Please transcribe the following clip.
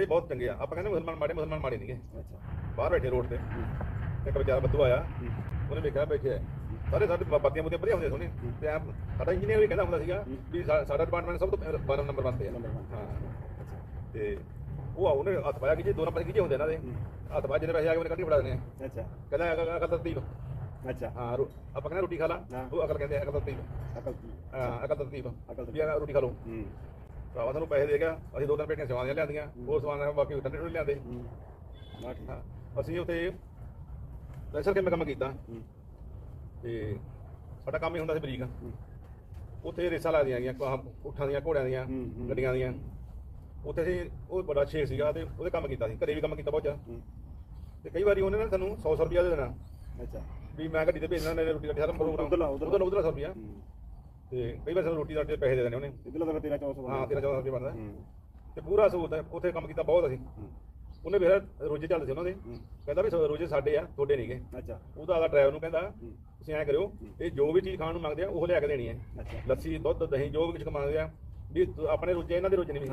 ਬੰਦੇ ਬਹੁਤ ਚੰਗੇ ਆ। ਆਪਾਂ ਕਹਿੰਦੇ ਮੁਸਲਮਾਨ ਮਾੜੇ ਮੁਸਲਮਾਨ ਮਾੜੇ ਨਹੀਂਗੇ। ਅੱਛਾ। ਬਾਹਰ ਬੈਠੇ ਰੋਡ ਤੇ। ਇੱਕ ਵਿਚਾਰਾ ਬੱਦੂ ਆਇਆ। ਉਹਨੇ ਵੇਖਿਆ ਬੈਠੇ ਆ। ਸਾਰੇ ਸਾਡੇ ਬੱਤੀਆਂ ਬੁੱਤੀਆਂ ਵਧੀਆ ਹੁੰਦੀਆਂ ਸੋਹਣੇ ਤੇ ਆ ਸਾਡਾ ਇੰਜੀਨੀਅਰ ਵੀ ਕਹਿੰਦਾ ਹੁੰਦਾ ਸੀਗਾ ਵੀ ਸਾਡਾ ਡਿਪਾਰਟਮੈਂਟ ਸਭ ਤੋਂ 12 ਨੰਬਰ ਬੰਦੇ ਆ। ਹਾਂ। ਤੇ ਉਹ ਆ ਉਹਨੇ ਹੱਥ ਪਾਇਆ ਕਿ ਜੇ ਦੋ ਨੰਬਰ ਕਿਹਦੇ ਹੁੰਦੇ ਇਹਨਾਂ ਦੇ ਹੱਥ ਪਾ ਜਿਹਨੇ ਪੈਸੇ ਆ ਕੇ ਉਹਨੇ ਕੱਢੀ ਫੜਾ ਦੇਣੇ ਅੱਛਾ। ਕਹਿੰਦਾ ਅਕਲ ਤਰਤੀਬ ਅੱਛਾ। ਹਾਂ ਆਪਾਂ ਕਹਿੰਦੇ ਰੋਟੀ ਖਾ ਲਾ। ਉਹ ਅਕਲ ਕਹਿੰਦੇ ਅਕਲ ਤਰਤੀਬ ਅਕਲ ਹਾਂ ਅਕਲ ਤਰਤੀਬ ਅਕਲ ਰੋਟੀ ਖਾ ਲਓ। ਹੂੰ। ਭਰਾਵਾ ਸਾਨੂੰ ਪੈਸੇ ਦੇ ਗਿਆ ਅਸੀਂ ਦੋ ਤਿੰਨ ਪੇਟੀਆਂ ਸਵਾਦੀਆਂ ਲਿਆਂਦੀਆਂ ਉਹ ਸਵਾਨ ਬਾਕੀ ਠੰਡੇ ਠੰਡੇ ਲਿਆਂਦੇ। ਠੀਕ ਅਸੀਂ ਉੱਥੇ ਲੈਸਰ ਕੇ ਮੈਂ ਕੰਮ ਕੀਤਾ। ਤੇ ਸਾਡਾ ਕੰਮ ਹੀ ਹੁੰਦਾ ਸੀ ਬਰੀਕ। ਉੱਥੇ ਰੇਸਾਂ ਲੱਗਦੀਆਂ ਗਈਆਂ ਉਠਾਂ ਦੀਆਂ ਘੋੜਿਆਂ ਦੀਆਂ। ਗੱਡੀਆਂ ਦੀਆਂ। ਉੱਥੇ ਅਸੀਂ ਉਹ ਬੜਾ ਛੇ ਸੀਗਾ ਤੇ ਉਹਦੇ ਕੰਮ ਕੀਤਾ ਸੀ ਘਰੇ ਵੀ ਕੰਮ ਕੀਤਾ ਬਹੁਤ ਜ਼ਿਆਦਾ। ਤੇ ਕਈ ਵਾਰੀ ਉਹਨੇ ਨਾ ਸਾਨੂੰ 100 100 ਰੁਪਿਆ ਦੇ ਦੇਣਾ। ਅੱਛਾ। ਵੀ ਮੈਂ ਗੱਡੀ ਤੇ ਭੇਜਣਾ ਨੇ ਰੋਟੀ ਦਾ ਸਾਰਾ ਪ੍ਰੋਗਰਾਮ। ਉਧਰ ਉਧਰ। 100 ਰੁਪਿਆ ਹੂੰ। ਤੇ ਕਈ ਵਾਰ ਸਾਨੂੰ ਰੋਟੀ ਦਾ ਪੈਸੇ ਦੇ ਦੇਣੇ ਉਹਨੇ। ਇਧਰਲਾ ਤਾਂ ਤੇਰਾ 400 ਹਾਂ 13 14 ਰੁਪਏ ਬਣਦਾ। ਹੂੰ। ਤੇ ਪੂਰਾ ਸਹੂਲਤ ਹੈ ਉੱਥੇ ਕੰਮ ਕੀਤਾ ਬਹੁਤ ਅਸੀਂ। ਉਹਨੇ ਮੇਰਾ ਰੋਜੇ ਚੱਲਦੇ ਸੀ ਉਹਨਾਂ ਦੇ। ਕਹਿੰਦਾ ਵੀ ਰੋਜੇ ਸਾਡੇ ਆ ਤੁਹਾਡੇ ਨਹੀਂਗੇ ਅੱਛਾ। ਉਹਦਾ ਆਦਾ ਡਰਾਈਵਰ ਨੂੰ ਕਹਿੰਦਾ ਤੁਸੀਂ ਐਂ ਕਰਿਓ ਇਹ ਜੋ ਵੀ ਚੀਜ਼ ਖਾਣ ਨੂੰ ਮੰਗਦੇ ਆ ਉਹ ਲਿਆ ਕੇ ਦੇਣੀ ਹੈ। ਲੱਸੀ ਦੁੱਧ ਦਹੀਂ ਜੋ ਵੀ ਕੁਝ ਮੰਗਦੇ ਆ ਵੀ ਆਪਣੇ ਰੋਜੇ ਇਹਨਾਂ ਦੇ ਰੋਜੇ ਨਹੀਂ ਵੀ।